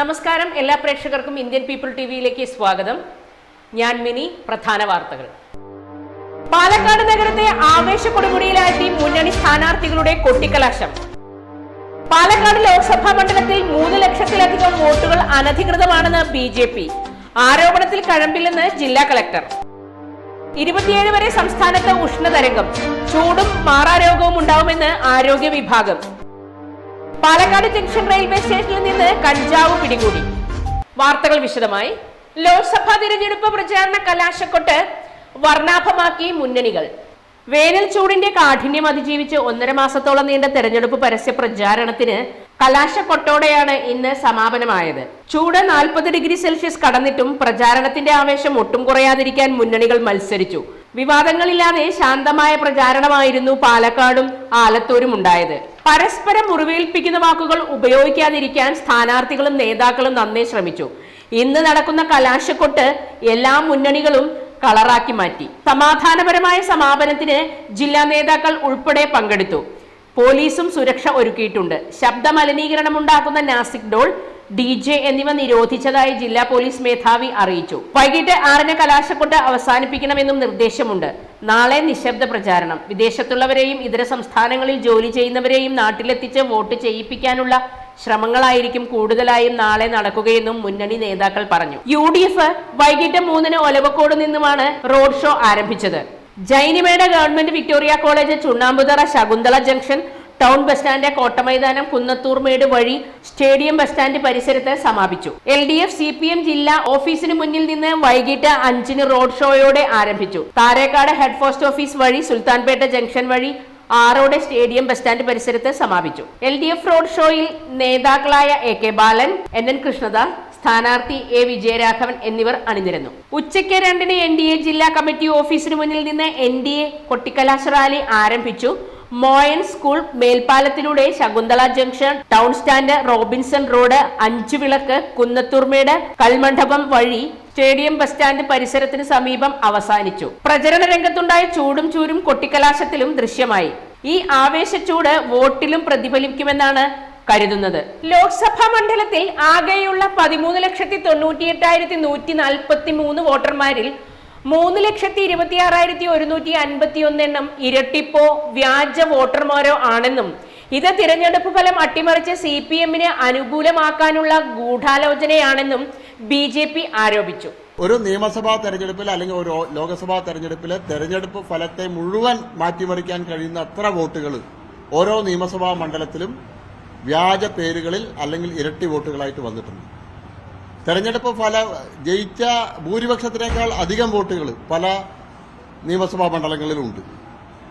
നമസ്കാരം എല്ലാ പ്രേക്ഷകർക്കും ഇന്ത്യൻ പീപ്പിൾ ടി വിയിലേക്ക് സ്വാഗതം. ഞാൻ മിനി പ്രധാന വാർത്തകൾ. പാലക്കാട് നഗരത്തെ ആവേശ കൊടുമുടിയിലാക്കി മുന്നണി സ്ഥാനാർത്ഥികളുടെ കൊട്ടിക്കലാശം. പാലക്കാട് ലോക്സഭാ മണ്ഡലത്തിൽ മൂന്ന് ലക്ഷത്തിലധികം വോട്ടുകൾ അനധികൃതമാണെന്ന് ബി ജെ പി. ആരോപണത്തിൽ കഴമ്പില്ലെന്ന് ജില്ലാ കളക്ടർ. ഇരുപത്തിയേഴ് വരെ സംസ്ഥാനത്ത് ഉഷ്ണതരംഗം. ചൂടും മാറാരോഗവും ഉണ്ടാവുമെന്ന് ആരോഗ്യ വിഭാഗം. പാലക്കാട് ജംഗ്ഷൻ റെയിൽവേ സ്റ്റേഷനിൽ നിന്ന് കഞ്ചാവ് പിടികൂടി. വാർത്തകൾ വിശദമായി. ലോക്സഭാ തിരഞ്ഞെടുപ്പ് പ്രചാരണ കലാശക്കൊട്ട് വർണാഭമാക്കി മുന്നണികൾ. വേനൽ ചൂടിന്റെ കാഠിന്യം അതിജീവിച്ച് ഒന്നര മാസത്തോളം നീണ്ട തെരഞ്ഞെടുപ്പ് പരസ്യ പ്രചാരണത്തിന് കലാശക്കൊട്ടോടെയാണ് ഇന്ന് സമാപനമായത്. ചൂട് നാൽപ്പത് ഡിഗ്രി സെൽഷ്യസ് കടന്നിട്ടും പ്രചാരണത്തിന്റെ ആവേശം ഒട്ടും കുറയാതിരിക്കാൻ മുന്നണികൾ മത്സരിച്ചു. വിവാദങ്ങളില്ലാതെ ശാന്തമായ പ്രചാരണമായിരുന്നു പാലക്കാടും ആലത്തൂരും ഉണ്ടായത്. പരസ്പരം മുറിവേൽപ്പിക്കുന്ന വാക്കുകൾ ഉപയോഗിക്കാതിരിക്കാൻ സ്ഥാനാർത്ഥികളും നേതാക്കളും നന്നെ ശ്രമിച്ചു. ഇന്ന് നടക്കുന്ന കലാശക്കൊട്ട് എല്ലാ മുന്നണികളും കളറാക്കി മാറ്റി. സമാധാനപരമായ സമാപനത്തിന് ജില്ലാ നേതാക്കൾ ഉൾപ്പെടെ പങ്കെടുത്തു. പോലീസും സുരക്ഷ ഒരുക്കിയിട്ടുണ്ട്. ശബ്ദ മലിനീകരണം ഉണ്ടാക്കുന്ന നാസിക് ഡോൾ ഡി ജെ എന്നിവ നിരോധിച്ചതായി ജില്ലാ പോലീസ് മേധാവി അറിയിച്ചു. വൈകിട്ട് ആറിന് കലാശക്കൊട്ട് അവസാനിപ്പിക്കണമെന്നും നിർദ്ദേശമുണ്ട്. നാളെ നിശബ്ദ പ്രചാരണം. വിദേശത്തുള്ളവരെയും ഇതര സംസ്ഥാനങ്ങളിൽ ജോലി ചെയ്യുന്നവരെയും നാട്ടിലെത്തിച്ച് വോട്ട് ചെയ്യിപ്പിക്കാനുള്ള ശ്രമങ്ങളായിരിക്കും കൂടുതലായും നാളെ നടക്കുകയെന്നും മുന്നണി നേതാക്കൾ പറഞ്ഞു. യു വൈകിട്ട് മൂന്നിന് ഒലവക്കോട് നിന്നുമാണ് റോഡ് ഷോ ആരംഭിച്ചത്. Jainimedu government Victoria college Chunnambuthara Shakunthala junction town bus stand Kottamaidanam Kunnathurmedu വഴി സ്റ്റേഡിയം ബസ് സ്റ്റാൻഡ് പരിസരത്ത് സമാപിച്ചു. L D F C P M ജില്ലാ ഓഫീസിന് മുന്നിൽ നിന്ന് വൈകിട്ട് അഞ്ചിന് റോഡ് ഷോയോടെ ആരംഭിച്ചു. താരേക്കാട് ഹെഡ് പോസ്റ്റ് ഓഫീസ് വഴി സുൽത്താൻപേട്ട ജംഗ്ഷൻ വഴി ആറോടെ സ്റ്റേഡിയം ബസ് സ്റ്റാൻഡ് പരിസരത്ത് സമാപിച്ചു. എൽ ഡി എഫ് റോഡ് ഷോയിൽ നേതാക്കളായ A K Balan N N Krishnadas സ്ഥാനാർത്ഥി എ വിജയരാഘവൻ എന്നിവർ അണിനിരന്നു. ഉച്ചയ്ക്ക് രണ്ടിന് എൻ ഡി എ ജില്ലാ കമ്മിറ്റി ഓഫീസിന് മുന്നിൽ നിന്ന് എൻ ഡി എ കൊട്ടിക്കലാശ റാലി ആരംഭിച്ചു. Moyan school മേൽപ്പാലത്തിലൂടെ Shakunthala junction town stand Robinson road Anchu Vilakku Kunnathurmedu Kalmandapam വഴി സ്റ്റേഡിയം ബസ് സ്റ്റാൻഡ് പരിസരത്തിന് സമീപം അവസാനിച്ചു. പ്രചരണ രംഗത്തുണ്ടായ ചൂടും ചൂരും കൊട്ടിക്കലാശത്തിലും ദൃശ്യമായി. ഈ ആവേശച്ചൂട് വോട്ടിലും പ്രതിഫലിക്കുമെന്നാണ് കരുതുന്നത്. ലോക്സഭാ മണ്ഡലത്തിൽ ആകെയുള്ള പതിമൂന്ന് ലക്ഷത്തി തൊണ്ണൂറ്റി എട്ടായിരത്തി നൂറ്റി നാൽപ്പത്തി മൂന്ന് വോട്ടർമാരിൽ മൂന്ന് ലക്ഷത്തി ഇരുപത്തി ആറായിരത്തി ഒരുന്നൂറ്റി അൻപത്തി ഒന്ന് എണ്ണം ഇരട്ടിപ്പോ വ്യാജ വോട്ടർമാരോ ആണെന്നും ഇത് തിരഞ്ഞെടുപ്പ് ഫലം അട്ടിമറിച്ച് സി പി എമ്മിന് അനുകൂലമാക്കാനുള്ള ഗൂഢാലോചനയാണെന്നും ബി ജെ പി ആരോപിച്ചു. ഒരു നിയമസഭാ തെരഞ്ഞെടുപ്പിൽ അല്ലെങ്കിൽ ഒരു ലോക്സഭാ തെരഞ്ഞെടുപ്പിൽ തെരഞ്ഞെടുപ്പ് ഫലത്തെ മുഴുവൻ മാറ്റിമറിക്കാൻ കഴിയുന്ന അത്ര വോട്ടുകൾ ഓരോ നിയമസഭാ മണ്ഡലത്തിലും വ്യാജ പേരുകളിൽ അല്ലെങ്കിൽ ഇരട്ടി വോട്ടുകളായിട്ട് വന്നിട്ടുണ്ട്. തെരഞ്ഞെടുപ്പ് ഫല ജയിച്ച ഭൂരിപക്ഷത്തിനേക്കാൾ അധികം വോട്ടുകൾ പല നിയമസഭാ മണ്ഡലങ്ങളിലുണ്ട്.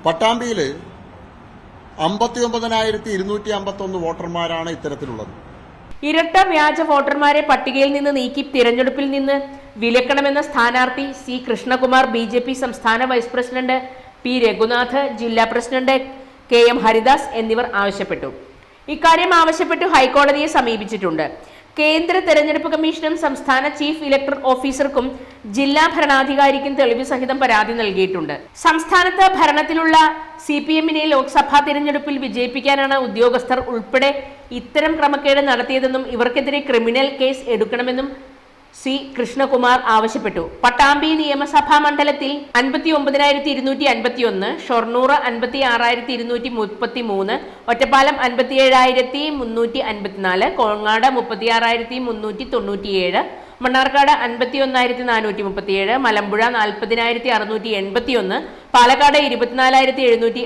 പട്ടാമ്പിയിൽ അമ്പത്തി ഒമ്പതിനായിരത്തി ഇരുന്നൂറ്റി അമ്പത്തൊന്ന് വോട്ടർമാരാണ് ഇത്തരത്തിലുള്ളത്. ഇരട്ട വ്യാജ വോട്ടർമാരെ പട്ടികയിൽ നിന്ന് നീക്കി തിരഞ്ഞെടുപ്പിൽ നിന്ന് വിലക്കണമെന്ന സ്ഥാനാർത്ഥി C Krishnakumar B J P സംസ്ഥാന വൈസ് പ്രസിഡന്റ് പി രഘുനാഥ് ജില്ലാ പ്രസിഡന്റ് കെ എം ഹരിദാസ് എന്നിവർ ആവശ്യപ്പെട്ടു. ഇക്കാര്യം ആവശ്യപ്പെട്ടു ഹൈക്കോടതിയെ സമീപിച്ചിട്ടുണ്ട്. കേന്ദ്ര തെരഞ്ഞെടുപ്പ് കമ്മീഷനും സംസ്ഥാന ചീഫ് ഇലക്ടർ ഓഫീസർക്കും ജില്ലാ ഭരണാധികാരിക്കും തെളിവ് സഹിതം പരാതി നൽകിയിട്ടുണ്ട്. സംസ്ഥാനത്ത് ഭരണത്തിലുള്ള സി പി എമ്മിനെ ലോക്സഭാ തിരഞ്ഞെടുപ്പിൽ വിജയിപ്പിക്കാനാണ് ഉദ്യോഗസ്ഥർ ഉൾപ്പെടെ ഇത്തരം ക്രമക്കേട് നടത്തിയതെന്നും ഇവർക്കെതിരെ ക്രിമിനൽ കേസ് എടുക്കണമെന്നും സി കൃഷ്ണകുമാർ ആവശ്യപ്പെട്ടു. പട്ടാമ്പി നിയമസഭാ മണ്ഡലത്തിൽ അൻപത്തി ഒമ്പതിനായിരത്തി ഇരുന്നൂറ്റി അൻപത്തി ഒന്ന് ഷൊർണൂർ അൻപത്തി ആറായിരത്തി ഇരുന്നൂറ്റി മുപ്പത്തി മൂന്ന് ഒറ്റപ്പാലം അൻപത്തി ഏഴായിരത്തി മുന്നൂറ്റി അൻപത്തിനാല് കോങ്ങാട് മുപ്പത്തി ആറായിരത്തി മുന്നൂറ്റി തൊണ്ണൂറ്റിയേഴ് മണ്ണാർക്കാട് അൻപത്തി ഒന്നായിരത്തി നാനൂറ്റി മുപ്പത്തിയേഴ് മലമ്പുഴ നാൽപ്പതിനായിരത്തി അറുന്നൂറ്റി എൺപത്തി ഒന്ന് പാലക്കാട് ഇരുപത്തിനാലായിരത്തി എഴുന്നൂറ്റി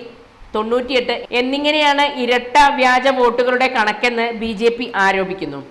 തൊണ്ണൂറ്റിയെട്ട് എന്നിങ്ങനെയാണ് ഇരട്ട വ്യാജ വോട്ടുകളുടെ കണക്കെന്ന് ബി ആരോപിക്കുന്നു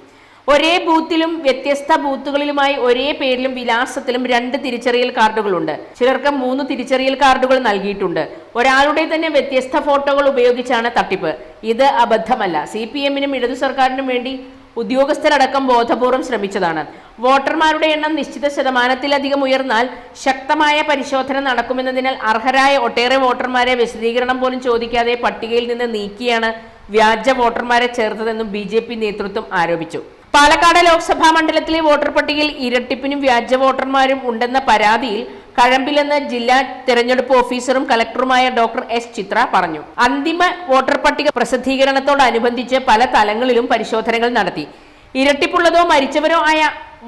ഒരേ ബൂത്തിലും വ്യത്യസ്ത ബൂത്തുകളിലുമായി ഒരേ പേരിലും വിലാസത്തിലും രണ്ട് തിരിച്ചറിയൽ കാർഡുകളുണ്ട്. ചിലർക്ക് മൂന്ന് തിരിച്ചറിയൽ കാർഡുകൾ നൽകിയിട്ടുണ്ട്. ഒരാളുടെ തന്നെ വ്യത്യസ്ത ഫോട്ടോകൾ ഉപയോഗിച്ചാണ് തട്ടിപ്പ്. ഇത് അബദ്ധമല്ല. സി പി എമ്മിനും ഇടതു സർക്കാരിനും വേണ്ടി ഉദ്യോഗസ്ഥരടക്കം ബോധപൂർവം ശ്രമിച്ചതാണ്. വോട്ടർമാരുടെ എണ്ണം നിശ്ചിത ശതമാനത്തിലധികം ഉയർന്നാൽ ശക്തമായ പരിശോധന നടക്കുമെന്നതിനാൽ അർഹരായ ഒട്ടേറെ വോട്ടർമാരെ വിശദീകരണം പോലും ചോദിക്കാതെ പട്ടികയിൽ നിന്ന് നീക്കിയാണ് വ്യാജ വോട്ടർമാരെ ചേർത്തതെന്നും ബി നേതൃത്വം ആരോപിച്ചു. പാലക്കാട് ലോക്സഭാ മണ്ഡലത്തിലെ വോട്ടർ പട്ടികയിൽ ഇരട്ടിപ്പിനും വ്യാജ വോട്ടർമാരും ഉണ്ടെന്ന പരാതിയിൽ കഴമ്പിലെന്ന് ജില്ലാ തെരഞ്ഞെടുപ്പ് ഓഫീസറും കലക്ടറുമായ ഡോക്ടർ എസ് ചിത്ര പറഞ്ഞു. അന്തിമ വോട്ടർ പട്ടിക പ്രസിദ്ധീകരണത്തോടനുബന്ധിച്ച് പല തലങ്ങളിലും പരിശോധനകൾ നടത്തി. ഇരട്ടിപ്പുള്ളതോ മരിച്ചവരോ ആയ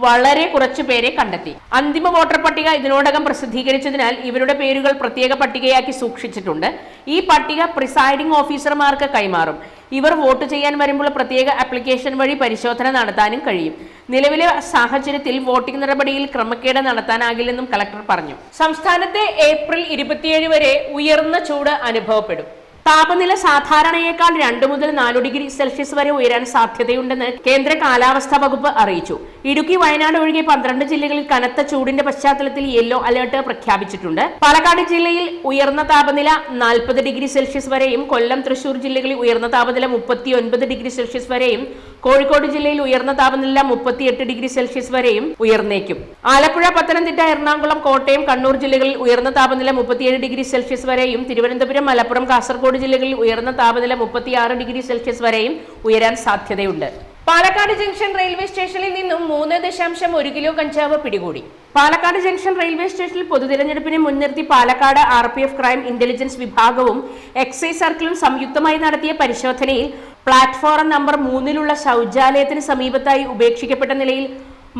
വളരെ കുറച്ചു പേരെ കണ്ടെത്തി. അന്തിമ വോട്ടർ പട്ടിക ഇതിനോടകം പ്രസിദ്ധീകരിച്ചതിനാൽ ഇവരുടെ പേരുകൾ പ്രത്യേക പട്ടികയാക്കി സൂക്ഷിച്ചിട്ടുണ്ട്. ഈ പട്ടിക പ്രിസൈഡിംഗ് ഓഫീസർമാർക്ക് കൈമാറും. ഇവർ വോട്ട് ചെയ്യാൻ വരുമ്പോൾ പ്രത്യേക ആപ്ലിക്കേഷൻ വഴി പരിശോധന നടത്താനും കഴിയും. നിലവിലെ സാഹചര്യത്തിൽ വോട്ടിംഗ് നടപടിയിൽ ക്രമക്കേട് നടത്താനാകില്ലെന്നും കളക്ടർ പറഞ്ഞു. സംസ്ഥാനത്തെ ഏപ്രിൽ ഇരുപത്തിയേഴ് വരെ ഉയർന്ന ചൂട് അനുഭവപ്പെടും. താപനില സാധാരണയേക്കാൾ രണ്ട് മുതൽ നാല് ഡിഗ്രി സെൽഷ്യസ് വരെ ഉയരാൻ സാധ്യതയുണ്ടെന്ന് കേന്ദ്ര കാലാവസ്ഥാ വകുപ്പ് അറിയിച്ചു. ഇടുക്കി വയനാട് ഒഴികെ പന്ത്രണ്ട് ജില്ലകളിൽ കനത്ത ചൂടിന്റെ പശ്ചാത്തലത്തിൽ യെല്ലോ അലേർട്ട് പ്രഖ്യാപിച്ചിട്ടുണ്ട്. പാലക്കാട് ജില്ലയിൽ ഉയർന്ന താപനില നാൽപ്പത് ഡിഗ്രി സെൽഷ്യസ് വരെയും കൊല്ലം തൃശൂർ ജില്ലകളിൽ ഉയർന്ന താപനില മുപ്പത്തി ഒൻപത് ഡിഗ്രി സെൽഷ്യസ് വരെയും കോഴിക്കോട് ജില്ലയിൽ ഉയർന്ന താപനില മുപ്പത്തിയെട്ട് ഡിഗ്രി സെൽഷ്യസ് വരെയും ഉയർന്നേക്കും. ആലപ്പുഴ പത്തനംതിട്ട എറണാകുളം കോട്ടയം കണ്ണൂർ ജില്ലകളിൽ ഉയർന്ന താപനില മുപ്പത്തിയേഴ് ഡിഗ്രി സെൽഷ്യസ് വരെയും തിരുവനന്തപുരം മലപ്പുറം കാസർഗോഡ് ജില്ലകളിൽ ഉയർന്ന താപനില മുപ്പത്തിയാറ് ഡിഗ്രി സെൽഷ്യസ് വരെയും ഉയരാൻ സാധ്യതയുണ്ട്. പാലക്കാട് ജംഗ്ഷൻ റെയിൽവേ സ്റ്റേഷനിൽ നിന്നും മൂന്ന് ദശാംശം ഒരു കിലോ കഞ്ചാവ് പിടികൂടി. പാലക്കാട് ജംഗ്ഷൻ റെയിൽവേ സ്റ്റേഷനിൽ പൊതുതിരഞ്ഞെടുപ്പിനെ മുൻനിർത്തി Palakkad R P F crime intelligence വിഭാഗവും എക്സൈസ് സർക്കിളും സംയുക്തമായി നടത്തിയ പരിശോധനയിൽ പ്ലാറ്റ്ഫോം നമ്പർ മൂന്നിലുള്ള ശൗചാലയത്തിന് സമീപത്തായി ഉപേക്ഷിക്കപ്പെട്ട നിലയിൽ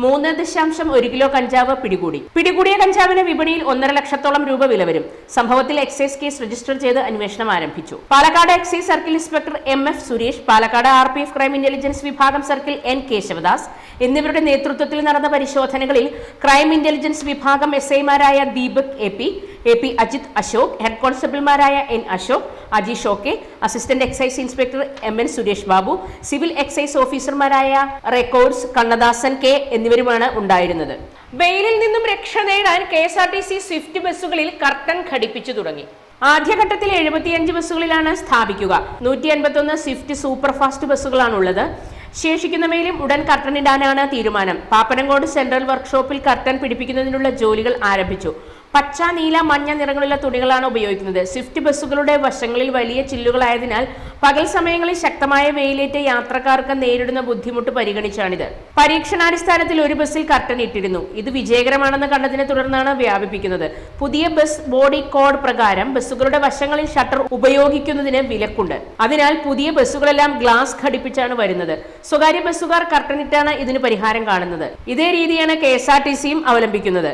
മൂന്ന് ദശാംശം ഒരു കിലോ കഞ്ചാവ് പിടികൂടി. പിടികൂടിയ കഞ്ചാവിന് വിപണിയിൽ ഒന്നര ലക്ഷത്തോളം രൂപ വില വരും. സംഭവത്തിൽ എക്സൈസ് കേസ് രജിസ്റ്റർ ചെയ്ത് അന്വേഷണം ആരംഭിച്ചു. Palakkad excise circle inspector M F Suresh Palakkad R P F crime intelligence വിഭാഗം സർക്കിൾ എൻ കേശവദാസ് എന്നിവരുടെ നേതൃത്വത്തിൽ നടന്ന പരിശോധനകളിൽ ക്രൈം ഇന്റലിജൻസ് വിഭാഗം എസ് ഐമാരായ Deepak A P A P Ajith Ashok head കോൺസ്റ്റബിൾമാരായ N Ashok Aji ഷോക്കെ assistant excise inspector M N Suresh Babu civil excise ഓഫീസർമാരായ records Kannadasan K എന്നിവരുമാണ് ഉണ്ടായിരുന്നത്. വെയിലിൽ നിന്നും രക്ഷ നേടാൻ K S R T C swift ബസ്സുകളിൽ കർട്ടൻ ഘടിപ്പിച്ചു തുടങ്ങി. ആദ്യഘട്ടത്തിൽ എഴുപത്തിയഞ്ച് ബസ്സുകളിലാണ് സ്ഥാപിക്കുക. നൂറ്റി അൻപത്തൊന്ന് സ്വിഫ്റ്റ് സൂപ്പർ ഫാസ്റ്റ് ബസ്സുകളാണുള്ളത് ശേഷിക്കുന്നവയിലും ഉടൻ കർട്ടൻ ഇടാനാണ് തീരുമാനം. പാപ്പനങ്കോട് സെൻട്രൽ വർക്ക്ഷോപ്പിൽ കർട്ടൻ പിടിപ്പിക്കുന്നതിനുള്ള ജോലികൾ ആരംഭിച്ചു. പച്ച നീല മഞ്ഞ നിറങ്ങളുള്ള തുണികളാണ് ഉപയോഗിക്കുന്നത്. സ്വിഫ്റ്റ് ബസ്സുകളുടെ വശങ്ങളിൽ വലിയ ചില്ലുകളായതിനാൽ പകൽ സമയങ്ങളിൽ ശക്തമായ വെയിലേറ്റ യാത്രക്കാർക്ക് നേരിടുന്ന ബുദ്ധിമുട്ട് പരിഗണിച്ചാണിത്. പരീക്ഷണാടിസ്ഥാനത്തിൽ ഒരു ബസ്സിൽ കർട്ടൻ ഇട്ടിരുന്നു. ഇത് വിജയകരമാണെന്ന് കണ്ടതിനെ തുടർന്നാണ് വ്യാപിപ്പിക്കുന്നത്. പുതിയ ബസ് ബോഡി കോഡ് പ്രകാരം ബസ്സുകളുടെ വശങ്ങളിൽ ഷട്ടർ ഉപയോഗിക്കുന്നതിന് വിലക്കുണ്ട്. അതിനാൽ പുതിയ ബസ്സുകളെല്ലാം ഗ്ലാസ് ഘടിപ്പിച്ചാണ് വരുന്നത്. സ്വകാര്യ ബസ്സുകാർ കർട്ടൻ ഇട്ടാണ് ഇതിന് പരിഹാരം കാണുന്നത്. ഇതേ രീതിയാണ് കെ അവലംബിക്കുന്നത്.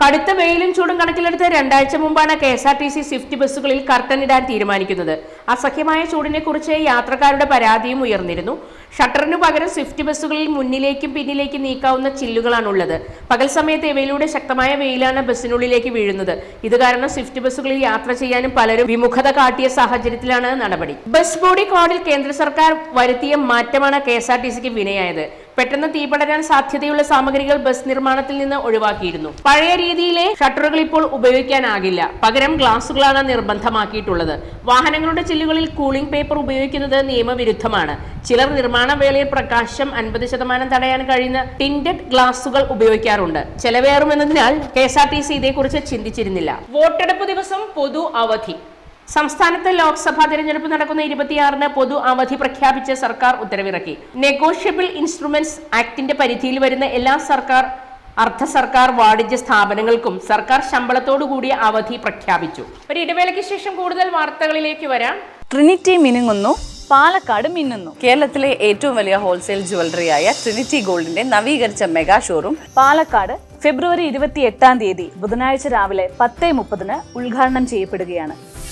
കടുത്ത വെയിലും ചൂടും കണക്കിലെടുത്ത് രണ്ടാഴ്ച മുമ്പാണ് K S R T C swift ബസ്സുകളിൽ കർട്ടൻ ഇടാൻ തീരുമാനിക്കുന്നത്. അസഹ്യമായ ചൂടിനെ കുറിച്ച് യാത്രക്കാരുടെ പരാതിയും ഉയർന്നിരുന്നു. ഷട്ടറിനു പകരം സ്വിഫ്റ്റ് ബസ്സുകളിൽ മുന്നിലേക്കും പിന്നിലേക്കും നീക്കാവുന്ന ചില്ലുകളാണുള്ളത്. പകൽ സമയത്ത് ഇവയിലൂടെ ശക്തമായ വെയിലാണ് ബസ്സിനുള്ളിലേക്ക് വീഴുന്നത്. ഇത് കാരണം സ്വിഫ്റ്റ് ബസ്സുകളിൽ യാത്ര ചെയ്യാനും പലരും വിമുഖത കാട്ടിയ സാഹചര്യത്തിലാണ് നടപടി. ബസ് ബോഡി കോഡിൽ കേന്ദ്ര സർക്കാർ വരുത്തിയ മാറ്റമാണ് കെ എസ് ആർ ടി സിക്ക് വിനയായത്. പെട്ടെന്ന് തീപടരാൻ സാധ്യതയുള്ള സാമഗ്രികൾ ബസ് നിർമ്മാണത്തിൽ നിന്ന് ഒഴിവാക്കിയിരുന്നു. പഴയ രീതിയിലെ ഷട്ടറുകൾ ഇപ്പോൾ ഉപയോഗിക്കാനാകില്ല. പകരം ഗ്ലാസുകളാണ് നിർബന്ധമാക്കിയിട്ടുള്ളത്. വാഹനങ്ങളുടെ ചില്ലുകളിൽ കൂളിംഗ് പേപ്പർ ഉപയോഗിക്കുന്നത് നിയമവിരുദ്ധമാണ്. ചിലർ നിർമ്മാണ വേളയിൽ പ്രകാശം അൻപത് ശതമാനം തടയാൻ കഴിയുന്ന ടിൻഡഡ് ഗ്ലാസുകൾ ഉപയോഗിക്കാറുണ്ട്. ചെലവേറുമെന്നതിനാൽ K S R T C ഇതേക്കുറിച്ച് ചിന്തിച്ചിരുന്നില്ല. വോട്ടെടുപ്പ് ദിവസം പൊതു അവധി. സംസ്ഥാനത്ത് ലോക്സഭാ തെരഞ്ഞെടുപ്പ് നടക്കുന്ന ഇരുപത്തിയാറിന് പൊതു അവധി പ്രഖ്യാപിച്ച് സർക്കാർ ഉത്തരവിറക്കി. നെഗോഷ്യബിൾ ഇൻസ്ട്രുമെന്റ്സ് ആക്ടിന്റെ പരിധിയിൽ വരുന്ന എല്ലാ സർക്കാർ അർദ്ധ സർക്കാർ വാണിജ്യ സ്ഥാപനങ്ങൾക്കും സർക്കാർ ശമ്പളത്തോടു കൂടിയ അവധി പ്രഖ്യാപിച്ചു. ഒരു ഇടവേളയ്ക്ക് ശേഷം കൂടുതൽ വാർത്തകളിലേക്ക് വരാം. ട്രിനിറ്റി മിനുങ്ങുന്നു പാലക്കാട് മിന്നുന്നു. കേരളത്തിലെ ഏറ്റവും വലിയ ഹോൾസെയിൽ ജ്വല്ലറിയായ ട്രിനിറ്റി ഗോൾഡിന്റെ നവീകരിച്ച മെഗാ ഷോറൂം പാലക്കാട് ഫെബ്രുവരി ഇരുപത്തി എട്ടാം തീയതി ബുധനാഴ്ച രാവിലെ പത്തേ മുപ്പതിന് ഉദ്ഘാടനം ചെയ്യപ്പെടുകയാണ്.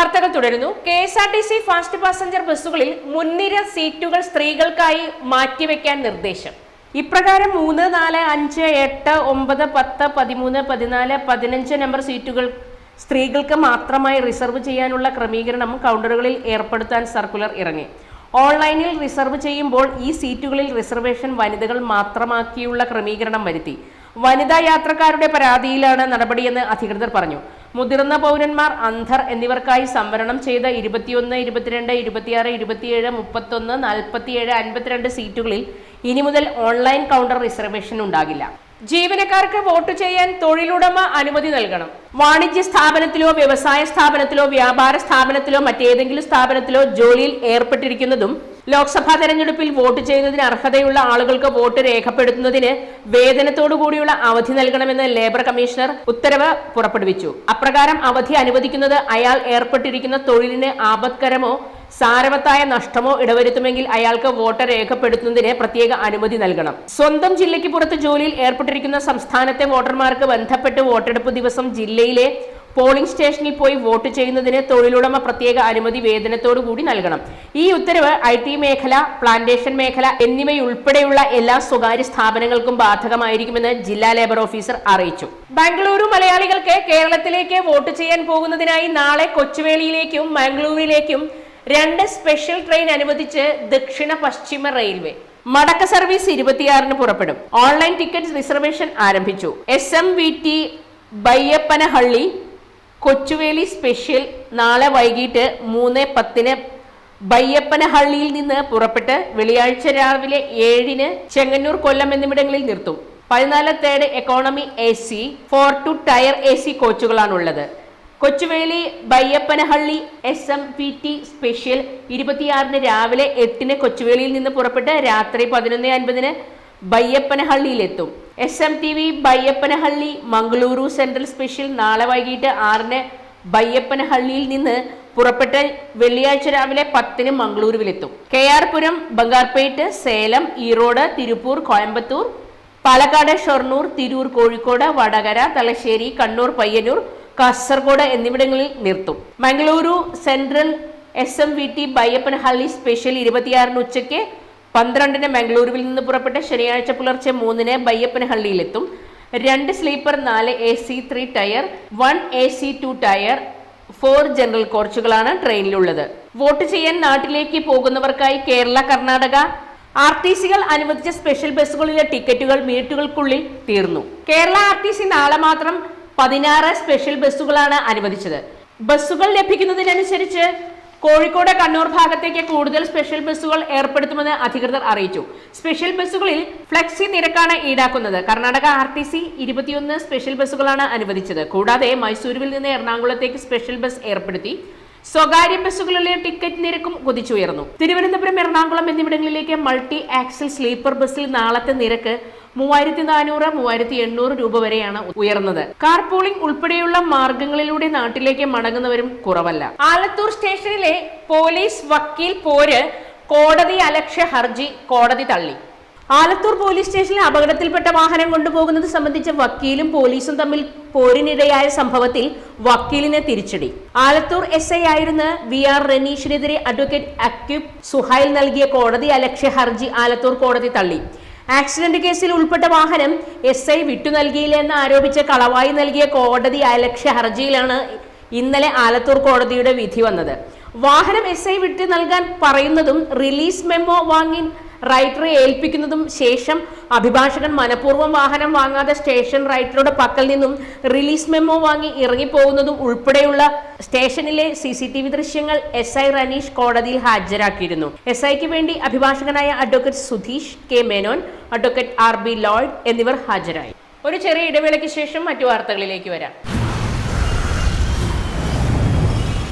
വാർത്തകൾ തുടരുന്നു. K S R T C fast passenger ബസ്സുകളിൽ മുൻനിര സീറ്റുകൾ സ്ത്രീകൾക്കായി മാറ്റിവെക്കാൻ നിർദ്ദേശം. ഇപ്രകാരം മൂന്ന് നാല് അഞ്ച് എട്ട് ഒമ്പത് പത്ത് പതിമൂന്ന് പതിനാല് പതിനഞ്ച് നമ്പർ സീറ്റുകൾ സ്ത്രീകൾക്ക് മാത്രമായി റിസർവ് ചെയ്യാനുള്ള ക്രമീകരണം കൗണ്ടറുകളിൽ ഏർപ്പെടുത്താൻ സർക്കുലർ ഇറങ്ങി. ഓൺലൈനിൽ റിസർവ് ചെയ്യുമ്പോൾ ഈ സീറ്റുകളിൽ റിസർവേഷൻ വനിതകൾ മാത്രമാക്കിയുള്ള ക്രമീകരണം വരുത്തി. വനിതാ യാത്രക്കാരുടെ പരാതിയിലാണ് നടപടിയെന്ന് അധികൃതർ പറഞ്ഞു. മുതിർന്ന പൗരന്മാർ അന്ധർ എന്നിവർക്കായി സംവരണം ചെയ്ത ഇരുപത്തിയൊന്ന് ഇരുപത്തിരണ്ട് ഇരുപത്തിയാറ് ഇരുപത്തിയേഴ് മുപ്പത്തൊന്ന് നാൽപ്പത്തിയേഴ് അൻപത്തിരണ്ട് സീറ്റുകളിൽ ഇനി മുതൽ ഓൺലൈൻ കൗണ്ടർ റിസർവേഷൻ ഉണ്ടാകില്ല. ജീവനക്കാർക്ക് വോട്ട് ചെയ്യാൻ തൊഴിലുടമ അനുമതി നൽകണം. വാണിജ്യ സ്ഥാപനത്തിലോ വ്യവസായ സ്ഥാപനത്തിലോ വ്യാപാര സ്ഥാപനത്തിലോ മറ്റേതെങ്കിലും സ്ഥാപനത്തിലോ ജോലിയിൽ ഏർപ്പെട്ടിരിക്കുന്നതും ലോക്സഭാ തെരഞ്ഞെടുപ്പിൽ വോട്ട് ചെയ്യുന്നതിന് അർഹതയുള്ള ആളുകൾക്ക് വോട്ട് രേഖപ്പെടുത്തുന്നതിന് വേതനത്തോടു കൂടിയുള്ള അവധി നൽകണമെന്ന് ലേബർ കമ്മീഷണർ ഉത്തരവ് പുറപ്പെടുവിച്ചു. അപ്രകാരം അവധി അനുവദിക്കുന്നത് അയാൾ ഏർപ്പെട്ടിരിക്കുന്ന തൊഴിലിന് ആപത്കരമോ സാരവത്തായ നഷ്ടമോ ഇടവരുത്തുമെങ്കിൽ അയാൾക്ക് വോട്ട് രേഖപ്പെടുത്തുന്നതിന് പ്രത്യേക അനുമതി നൽകണം. സ്വന്തം ജില്ലയ്ക്ക് പുറത്ത് ജോലിയിൽ ഏർപ്പെട്ടിരിക്കുന്ന സംസ്ഥാനത്തെ വോട്ടർമാർക്ക് ബന്ധപ്പെട്ട് വോട്ടെടുപ്പ് ദിവസം ജില്ലയിലെ പോളിംഗ് സ്റ്റേഷനിൽ പോയി വോട്ട് ചെയ്യുന്നതിന് തൊഴിലുടമ പ്രത്യേക അനുമതി വേതനത്തോടു കൂടി നൽകണം. ഈ ഉത്തരവ് ഐ ടി മേഖല പ്ലാന്റേഷൻ മേഖല എന്നിവയുൾപ്പെടെയുള്ള എല്ലാ സ്വകാര്യ സ്ഥാപനങ്ങൾക്കും ബാധകമായിരിക്കുമെന്ന് ജില്ലാ ലേബർ ഓഫീസർ അറിയിച്ചു. ബാംഗ്ലൂരു മലയാളികൾക്ക് കേരളത്തിലേക്ക് വോട്ട് ചെയ്യാൻ പോകുന്നതിനായി നാളെ കൊച്ചുവേളിയിലേക്കും ബാംഗ്ലൂരിലേക്കും രണ്ട് സ്പെഷ്യൽ ട്രെയിൻ അനുവദിച്ച് ദക്ഷിണ പശ്ചിമ റെയിൽവേ. മടക്ക സർവീസ് ഇരുപത്തിയാറിന് പുറപ്പെടും. ഓൺലൈൻ ടിക്കറ്റ് റിസർവേഷൻ ആരംഭിച്ചു. S M V T Baiyappanahalli Kochuveli special നാളെ വൈകിട്ട് മൂന്ന് പത്തിന് ബയ്യപ്പനഹള്ളിയിൽ നിന്ന് പുറപ്പെട്ട് വെള്ളിയാഴ്ച രാവിലെ ഏഴിന് ചെങ്ങന്നൂർ കൊല്ലം എന്നിവിടങ്ങളിൽ നിർത്തും. പതിനാല് third economy A C four two tier A C കോച്ചുകളാണുള്ളത്. Kochuveli Baiyappanahalli S M P T special ഇരുപത്തിയാറിന് രാവിലെ എട്ടിന് കൊച്ചുവേലിയിൽ നിന്ന് പുറപ്പെട്ട് രാത്രി പതിനൊന്ന് അൻപതിന് ബയ്യപ്പനഹള്ളിയിലെത്തും. S M T V Baiyappanahalli Mangaluru central special നാളെ വൈകിട്ട് ആറിന് ബയ്യപ്പനഹള്ളിയിൽ നിന്ന് പുറപ്പെട്ട് വെള്ളിയാഴ്ച രാവിലെ പത്തിന് മംഗളൂരുവിലെത്തും. കെ ആർ പുരം ബംഗാർപേട്ട് സേലം ഈറോഡ് തിരുപ്പൂർ കോയമ്പത്തൂർ പാലക്കാട് ഷൊർണൂർ തിരൂർ കോഴിക്കോട് വടകര തലശ്ശേരി കണ്ണൂർ പയ്യന്നൂർ കാസർഗോഡ് എന്നിവിടങ്ങളിൽ നിർത്തും. Mangaluru central S M V T Baiyappanahalli special ഇരുപത്തിയാറിന് ഉച്ചയ്ക്ക് പന്ത്രണ്ടിന് മംഗളൂരുവിൽ നിന്ന് പുറപ്പെട്ട് ശനിയാഴ്ച പുലർച്ചെ മൂന്നിന് ബയ്യപ്പനഹള്ളിയിലെത്തും. രണ്ട് സ്ലീപ്പർ നാല് A C three tier one A C two tier four general കോച്ചുകളാണ് ട്രെയിനിലുള്ളത്. വോട്ട് ചെയ്യാൻ നാട്ടിലേക്ക് പോകുന്നവർക്കായി കേരള കർണാടക ആർ ടി സികൾ അനുവദിച്ച സ്പെഷ്യൽ ബസ്സുകളിലെ ടിക്കറ്റുകൾ മിനിറ്റുകൾക്കുള്ളിൽ തീർന്നു. കേരള ആർ ടി സി നാളെ മാത്രം പതിനാറ് സ്പെഷ്യൽ ബസ്സുകളാണ് അനുവദിച്ചത്. ബസ്സുകൾ ലഭിക്കുന്നതിനനുസരിച്ച് കോഴിക്കോട് കണ്ണൂർ ഭാഗത്തേക്ക് കൂടുതൽ സ്പെഷ്യൽ ബസ്സുകൾ ഏർപ്പെടുത്തുമെന്ന് അധികൃതർ അറിയിച്ചു. സ്പെഷ്യൽ ബസ്സുകളിൽ ഫ്ലെക്സി നിരക്കാണ് ഈടാക്കുന്നത്. കർണാടക ആർ ടി സി ഇരുപത്തിയൊന്ന് സ്പെഷ്യൽ ബസ്സുകളാണ് അനുവദിച്ചത്. കൂടാതെ മൈസൂരുവിൽ നിന്ന് എറണാകുളത്തേക്ക് സ്പെഷ്യൽ ബസ് ഏർപ്പെടുത്തി സ്വകാര്യ ബസ്സുകളിലെ ടിക്കറ്റ് നിരക്കും കുതിച്ചുയർന്നു. തിരുവനന്തപുരം എറണാകുളം എന്നിവിടങ്ങളിലേക്ക് മൾട്ടി ആക്സിൽ സ്ലീപ്പർ ബസ്സിൽ നാളത്തെ നിരക്ക് മൂവായിരത്തി നാനൂറ് മൂവായിരത്തി എണ്ണൂറ് രൂപ വരെയാണ് ഉയർന്നത്. കാർ പൂളിംഗ് ഉൾപ്പെടെയുള്ള മാർഗങ്ങളിലൂടെ നാട്ടിലേക്ക് മടങ്ങുന്നവരും കുറവല്ല. ആലത്തൂർ സ്റ്റേഷനിലെ പോലീസ് വക്കീൽ പോര് കോടതി അലക്ഷ്യ ഹർജി കോടതി തള്ളി. ആലത്തൂർ പോലീസ് സ്റ്റേഷനിൽ അപകടത്തിൽപ്പെട്ട വാഹനം കൊണ്ടുപോകുന്നത് സംബന്ധിച്ച് വക്കീലും പോലീസും തമ്മിൽ പോരിനിടയായ സംഭവത്തിൽ വക്കീലിനെ തിരിച്ചടി. ആലത്തൂർ എസ് ഐ ആയിരുന്ന വി ആർ റനീഷിനെതിരെ അഡ്വക്കേറ്റ് അക്യൂബ് സുഹൈൽ നൽകിയ കോടതി അലക്ഷ്യ ഹർജി ആലത്തൂർ കോടതി തള്ളി. ആക്സിഡന്റ് കേസിൽ ഉൾപ്പെട്ട വാഹനം എസ് ഐ വിട്ടു നൽകിയില്ല എന്ന് ആരോപിച്ച് കളവായി നൽകിയ കോടതി അലക്ഷ്യ ഹർജിയിലാണ് ഇന്നലെ ആലത്തൂർ കോടതിയുടെ വിധി വന്നത്. വാഹനം എസ് ഐ വിട്ടു നൽകാൻ പറയുന്നതും റിലീസ് മെമ്മോ വാങ്ങി റൈറ്ററെ ഏൽപ്പിക്കുന്നതും ശേഷം അഭിഭാഷകൻ മനഃപൂർവം വാഹനം വാങ്ങാതെ സ്റ്റേഷൻ റൈറ്ററുടെ പക്കൽ നിന്നും റിലീസ് മെമ്മോ വാങ്ങി ഇറങ്ങിപ്പോകുന്നതും ഉൾപ്പെടെയുള്ള സ്റ്റേഷനിലെ സി സി ടി വി ദൃശ്യങ്ങൾ എസ് ഐ റനീഷ് കോടതിയിൽ ഹാജരാക്കിയിരുന്നു. എസ് ഐക്ക് വേണ്ടി അഭിഭാഷകനായ advocate Sudheesh K Menon advocate R B Lloyd എന്നിവർ ഹാജരായി. ഒരു ചെറിയ ഇടവേളയ്ക്ക് ശേഷം മറ്റു വാർത്തകളിലേക്ക് വരാം.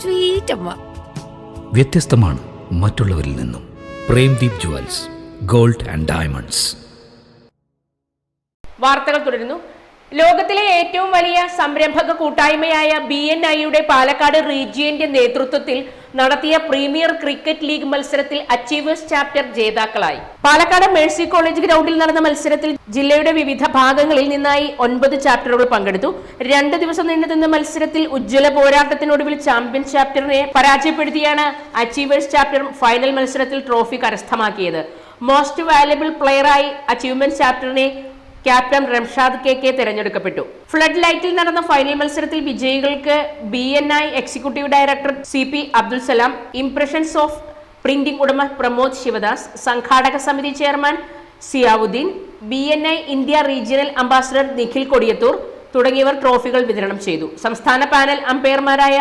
സ്വീറ്റ് അമ്മ വ്യത്യസ്തമാണ് മറ്റുള്ളവരിൽ നിന്നും. Premdeep jewels gold and diamonds. വാർത്തകൾ തുടരുന്നു. ലോകത്തിലെ ഏറ്റവും വലിയ സംരംഭക കൂട്ടായ്മയായ ബി എൻ ഐയുടെ പാലക്കാട് റീജിയന്റെ നേതൃത്വത്തിൽ നടത്തിയ പ്രീമിയർ ക്രിക്കറ്റ് ലീഗ് മത്സരത്തിൽ അച്ചീവേഴ്സ് ചാപ്റ്റർ ജേതാക്കളായി. പാലക്കാട് മേഴ്സി കോളേജ് ഗ്രൗണ്ടിൽ നടന്ന മത്സരത്തിൽ ജില്ലയുടെ വിവിധ ഭാഗങ്ങളിൽ നിന്നായി ഒൻപത് ചാപ്റ്ററുകൾ പങ്കെടുത്തു. രണ്ട് ദിവസം നീണ്ടുനിന്ന മത്സരത്തിൽ ഉജ്ജ്വല പോരാട്ടത്തിനൊടുവിൽ ചാമ്പ്യൻ ചാപ്റ്ററിനെ പരാജയപ്പെടുത്തിയാണ് അച്ചീവേഴ്സ് ചാപ്റ്റർ ഫൈനൽ മത്സരത്തിൽ ട്രോഫി കരസ്ഥമാക്കിയത്. മോസ്റ്റ് വാല്യബിൾ പ്ലെയറായി അച്ചീവ്മെന്റ് ചാപ്റ്ററിനെ ക്യാപ്റ്റൻ റംഷാദ് കെ കെ തെരഞ്ഞെടുക്കപ്പെട്ടു. ഫ്ലഡ് ലൈറ്റിൽ നടന്ന ഫൈനൽ മത്സരത്തിൽ വിജയികൾക്ക് B N I executive director C P Abdul Salam impressions of printing ഉടമ പ്രമോദ് ശിവദാസ് സംഘാടക സമിതി chairman Ziyauddin B N I India regional ambassador Nikhil Kodiyathur തുടങ്ങിയവർ ട്രോഫികൾ വിതരണം ചെയ്തു. സംസ്ഥാന panel അമ്പയർമാരായ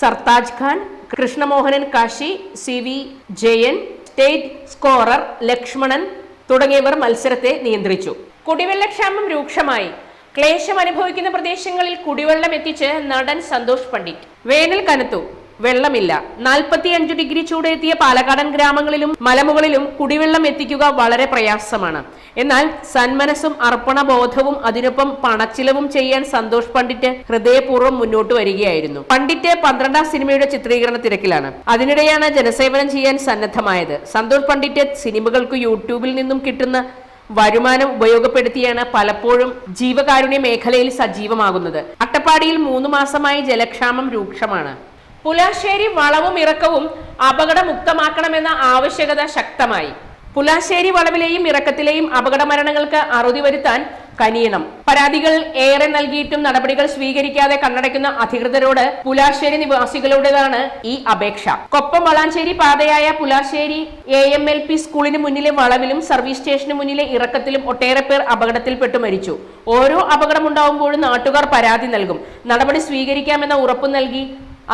Sartaj Khan Krishnamohanan Kashi C V Jayan state scorer Lakshmanan തുടങ്ങിയവർ മത്സരത്തെ നിയന്ത്രിച്ചു. കുടിവെള്ളക്ഷാമം രൂക്ഷമായി. ക്ലേശം അനുഭവിക്കുന്ന പ്രദേശങ്ങളിൽ കുടിവെള്ളം എത്തിച്ച് നടൻ സന്തോഷ് പണ്ഡിറ്റ്. വേനൽ കനത്തു. വെള്ളമില്ല. നാൽപ്പത്തിയഞ്ച് ഡിഗ്രി ചൂടെത്തിയ പാലക്കാടൻ ഗ്രാമങ്ങളിലും മലമുകളിലും കുടിവെള്ളം എത്തിക്കുക വളരെ പ്രയാസമാണ്. എന്നാൽ സന്മനസ്സും അർപ്പണബോധവും അതിനൊപ്പം പണച്ചിലവും ചെയ്യാൻ സന്തോഷ് പണ്ഡിറ്റ് ഹൃദയപൂർവം മുന്നോട്ട് വരികയായിരുന്നു. പണ്ഡിറ്റ് പന്ത്രണ്ടാം സിനിമയുടെ ചിത്രീകരണ തിരക്കിലാണ്. അതിനിടെയാണ് ജനസേവനം ചെയ്യാൻ സന്നദ്ധമായത്. സന്തോഷ് പണ്ഡിറ്റ് സിനിമകൾക്ക് യൂട്യൂബിൽ നിന്നും കിട്ടുന്ന വരുമാനം ഉപയോഗപ്പെടുത്തിയാണ് പലപ്പോഴും ജീവകാരുണ്യ മേഖലയിൽ സജീവമാകുന്നത്. അട്ടപ്പാടിയിൽ മൂന്ന് മാസമായി ജലക്ഷാമം രൂക്ഷമാണ്. പുലാശ്ശേരി വളവും ഇറക്കവും അപകടമുക്തമാക്കണമെന്ന ആവശ്യകത ശക്തമായി. പുലാശ്ശേരി വളവിലെയും ഇറക്കത്തിലെയും അപകട മരണങ്ങൾക്ക് അറുതി വരുത്താൻ കനിയണം. പരാതികൾ ഏറെ നൽകിയിട്ടും നടപടികൾ സ്വീകരിക്കാതെ കണ്ണടയ്ക്കുന്ന അധികൃതരോട് പുലാശ്ശേരി നിവാസികളുടേതാണ് ഈ അപേക്ഷ. Koppam Valanchery പാതയായ Pulasseri A M L P സ്കൂളിന് മുന്നിലെ വളവിലും സർവീസ് സ്റ്റേഷന് മുന്നിലെ ഇറക്കത്തിലും ഒട്ടേറെ പേർ അപകടത്തിൽപ്പെട്ടു മരിച്ചു. ഓരോ അപകടമുണ്ടാവുമ്പോഴും നാട്ടുകാർ പരാതി നൽകും. നടപടി സ്വീകരിക്കാമെന്ന ഉറപ്പു നൽകി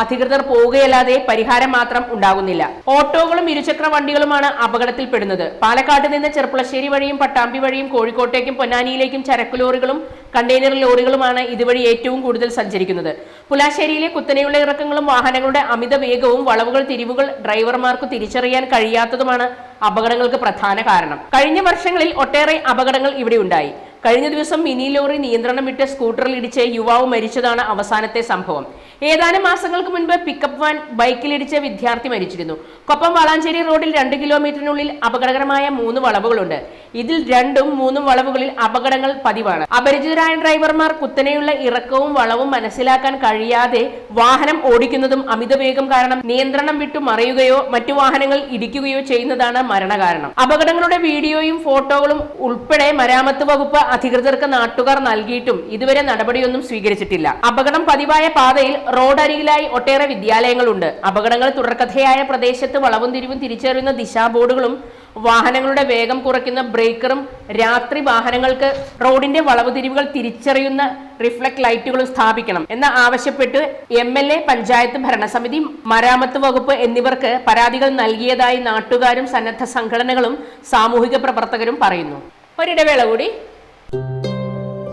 അധികൃതർ പോവുകയല്ലാതെ പരിഹാരം മാത്രം ഉണ്ടാകുന്നില്ല. ഓട്ടോകളും ഇരുചക്ര വണ്ടികളുമാണ് അപകടത്തിൽപ്പെടുന്നത്. പാലക്കാട് നിന്ന് ചെർപ്പളശ്ശേരി വഴിയും പട്ടാമ്പി വഴിയും കോഴിക്കോട്ടേക്കും പൊന്നാനിയിലേക്കും ചരക്ക് ലോറികളും കണ്ടെയ്നർ ലോറികളുമാണ് ഇതുവഴി ഏറ്റവും കൂടുതൽ സഞ്ചരിക്കുന്നത്. പുലാശ്ശേരിയിലെ കുത്തനെയുള്ള ഇറക്കങ്ങളും വാഹനങ്ങളുടെ അമിത വേഗവും വളവുകൾ തിരിവുകൾ ഡ്രൈവർമാർക്ക് തിരിച്ചറിയാൻ കഴിയാത്തതുമാണ് അപകടങ്ങൾക്ക് പ്രധാന കാരണം. കഴിഞ്ഞ വർഷങ്ങളിൽ ഒട്ടേറെ അപകടങ്ങൾ ഇവിടെ ഉണ്ടായി. കഴിഞ്ഞ ദിവസം മിനി ലോറി നിയന്ത്രണം വിട്ട് സ്കൂട്ടറിൽ ഇടിച്ച് യുവാവ് മരിച്ചതാണ് അവസാനത്തെ സംഭവം. ഏതാനും മാസങ്ങൾക്ക് മുൻപ് പിക്കപ്പ് വാൻ ബൈക്കിലിടിച്ച് വിദ്യാർത്ഥി മരിച്ചിരുന്നു. കൊപ്പം വളാഞ്ചേരി റോഡിൽ രണ്ട് കിലോമീറ്ററിനുള്ളിൽ അപകടകരമായ മൂന്ന് വളവുകളുണ്ട്. ഇതിൽ രണ്ടും മൂന്നും വളവുകളിൽ അപകടങ്ങൾ പതിവാണ്. അപരിചിതരായ ഡ്രൈവർമാർ കുത്തനെയുള്ള ഇറക്കവും വളവും മനസ്സിലാക്കാൻ കഴിയാതെ വാഹനം ഓടിക്കുന്നതും അമിതവേഗം കാരണം നിയന്ത്രണം വിട്ടു മറിയുകയോ മറ്റു വാഹനങ്ങൾ ഇടിക്കുകയോ ചെയ്യുന്നതാണ് മരണകാരണം. അപകടങ്ങളുടെ വീഡിയോയും ഫോട്ടോകളും ഉൾപ്പെടെ മരാമത്ത് വകുപ്പ് അധികൃതർക്ക് നാട്ടുകാർ നൽകിയിട്ടും ഇതുവരെ നടപടിയൊന്നും സ്വീകരിച്ചിട്ടില്ല. അപകടം പതിവായ പാതയിൽ റോഡരികിലായി ഒട്ടേറെ വിദ്യാലയങ്ങളുണ്ട്. അപകടങ്ങൾ തുടർക്കഥയായ പ്രദേശത്ത് വളവും തിരിവും തിരിച്ചറിയുന്ന ദിശാ ബോർഡുകളും വാഹനങ്ങളുടെ വേഗം കുറയ്ക്കുന്ന ബ്രേക്കറും രാത്രി വാഹനങ്ങൾക്ക് റോഡിന്റെ വളവ് തിരിവുകൾ തിരിച്ചറിയുന്ന റിഫ്ലക്ട് ലൈറ്റുകളും സ്ഥാപിക്കണം എന്ന് ആവശ്യപ്പെട്ട് എം എൽ എ പഞ്ചായത്ത് ഭരണസമിതി മരാമത്ത് വകുപ്പ് എന്നിവർക്ക് പരാതികൾ നൽകിയതായി നാട്ടുകാരും സന്നദ്ധ സംഘടനകളും സാമൂഹിക പ്രവർത്തകരും പറയുന്നു. ഒരിടവേള കൂടി.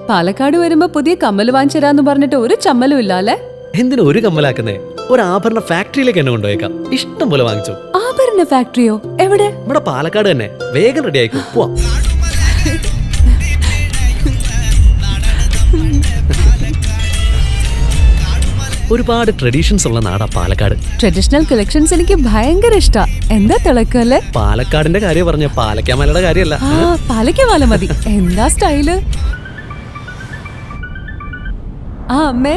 പാലക്കാട് വരുമ്പോ പുതിയ കമ്മൽ വാങ്ങിച്ചരാന്ന് പറഞ്ഞിട്ട് ഒരു ചമ്മലും ഇല്ല അല്ലേ എന്തിനു ഒരു കമ്മലാക്കുന്നേ? ഒരു ആഭരണ ഫാക്ടറിയിലേക്ക് എന്നെ കൊണ്ടുപോയേക്കാം. ഇഷ്ടം പോലെ വാങ്ങിച്ചു. ആഭരണ ഫാക്ടറിയോ എവിടെ? ഇവിടെ പാലക്കാട് തന്നെ. വേഗം റെഡി ആയിക്കോ. പോവാം. ഒരുപാട് ട്രഡീഷൻസ് ഉള്ള നാടാ പാലക്കാട്. ട്രഡീഷണൽ കളക്ഷൻസ് എനിക്ക് ഭയങ്കര ഇഷ്ടാ. എന്താ തിളക്കല്ലേ? പാലക്കാടിന്റെ കാര്യം പറഞ്ഞ പാലക്കാമലയുടെ കാര്യമല്ല. പാലക്കാമല മതി. എന്താ സ്റ്റൈൽ ആ അമ്മേ.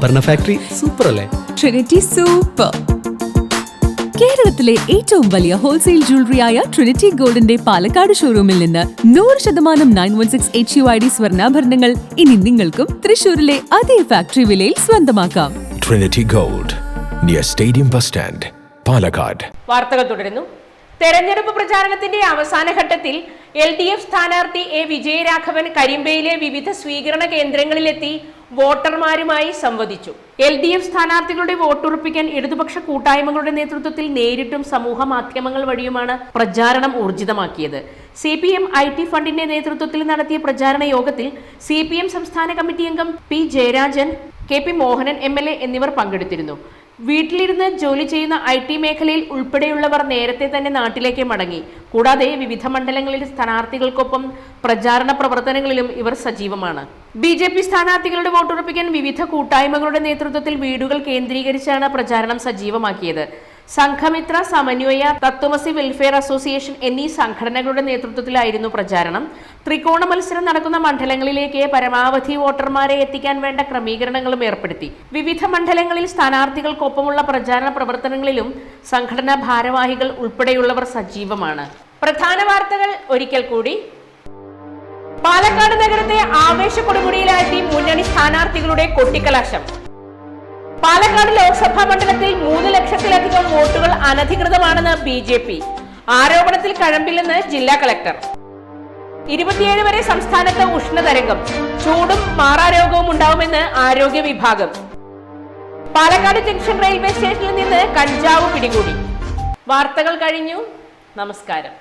ആഭരണ ഫാക്ടറി സൂപ്പർ അല്ലേ? ട്രിനിറ്റി സൂപ്പർ കേരളത്തിലെ ഏറ്റവും വലിയ ഹോൾസെയിൽ ജ്വല്ലറിയായ ട്രിനിറ്റി ഗോൾഡിന്റെ പാലക്കാട് ഷോറൂമിൽ നിന്ന് നൂറ് ശതമാനം nine one six H U I D സ്വർണാഭരണങ്ങൾ ഇനി നിങ്ങൾക്കും തൃശൂരിലെ അതേ ഫാക്ടറി വിലയിൽ സ്വന്തമാക്കാം. Trinity gold near stadium bus stand Palakkad വാർത്തകൾ തുടരുന്നു. തെരഞ്ഞെടുപ്പ് പ്രചാരണത്തിന്റെ അവസാന ഘട്ടത്തിൽ എൽ ഡി എഫ് സ്ഥാനാർത്ഥി എ വിജയരാഘവൻ കരിമ്പയിലെ വിവിധ സ്വീകരണ കേന്ദ്രങ്ങളിലെത്തി വോട്ടർമാരുമായി സംവദിച്ചു. എൽ ഡി എഫ് സ്ഥാനാർത്ഥികളുടെ വോട്ടുറപ്പിക്കാൻ ഇടതുപക്ഷ കൂട്ടായ്മകളുടെ നേതൃത്വത്തിൽ നേരിട്ടും സമൂഹ മാധ്യമങ്ങൾ വഴിയുമാണ് പ്രചാരണം ഊർജിതമാക്കിയത്. C P M I T ഫണ്ടിന്റെ നേതൃത്വത്തിൽ നടത്തിയ പ്രചാരണ യോഗത്തിൽ സി പി എം സംസ്ഥാന കമ്മിറ്റി അംഗം P Jayarajan K P Mohanan M L A എന്നിവർ പങ്കെടുത്തിരുന്നു. വീട്ടിലിരുന്ന് ജോലി ചെയ്യുന്ന ഐ ടി മേഖലയിൽ ഉൾപ്പെടെയുള്ളവർ നേരത്തെ തന്നെ നാട്ടിലേക്ക് മടങ്ങി. കൂടാതെ വിവിധ മണ്ഡലങ്ങളിൽ സ്ഥാനാർത്ഥികൾക്കൊപ്പം പ്രചാരണ പ്രവർത്തനങ്ങളിലും ഇവർ സജീവമാണ്. ബി ജെ പി സ്ഥാനാർത്ഥികളുടെ വോട്ടുറപ്പിക്കാൻ വിവിധ കൂട്ടായ്മകളുടെ നേതൃത്വത്തിൽ വീടുകൾ കേന്ദ്രീകരിച്ചാണ് പ്രചാരണം സജീവമാക്കിയത്. സംഘമിത്ര സമന്വയ തത്വമസി വെൽഫെയർ അസോസിയേഷൻ എന്നീ സംഘടനകളുടെ നേതൃത്വത്തിലായിരുന്നു പ്രചാരണം. ത്രികോണ മത്സരം നടക്കുന്ന മണ്ഡലങ്ങളിലേക്ക് പരമാവധി വോട്ടർമാരെ എത്തിക്കാൻ വേണ്ട ക്രമീകരണങ്ങളും ഏർപ്പെടുത്തി. വിവിധ മണ്ഡലങ്ങളിൽ സ്ഥാനാർത്ഥികൾക്കൊപ്പമുള്ള പ്രചാരണ പ്രവർത്തനങ്ങളിലും സംഘടനാ ഭാരവാഹികൾ ഉൾപ്പെടെയുള്ളവർ സജീവമാണ്. പ്രധാന വാർത്തകൾ ഒരിക്കൽ കൂടി. പാലക്കാട് നഗരത്തെ ആവേശ കൊടുമുടിയിലാക്കി മുന്നണി സ്ഥാനാർത്ഥികളുടെ കൊട്ടിക്കലാശം. പാലക്കാട് ലോക്സഭാ മണ്ഡലത്തിൽ മൂന്ന് ലക്ഷത്തിലധികം വോട്ടുകൾ അനധികൃതമാണെന്ന് ബി ജെ പി. ആരോപണത്തിൽ കഴമ്പില്ലെന്ന് ജില്ലാ കളക്ടർ. ഇരുപത്തിയേഴ് വരെ സംസ്ഥാനത്ത് ഉഷ്ണതരംഗം. ചൂടും മാറാരോഗവും ഉണ്ടാവുമെന്ന് ആരോഗ്യ വിഭാഗം. പാലക്കാട് ജംഗ്ഷൻ റെയിൽവേ സ്റ്റേഷനിൽ നിന്ന് കഞ്ചാവ് പിടികൂടി. വാർത്തകൾ കഴിഞ്ഞു. നമസ്കാരം.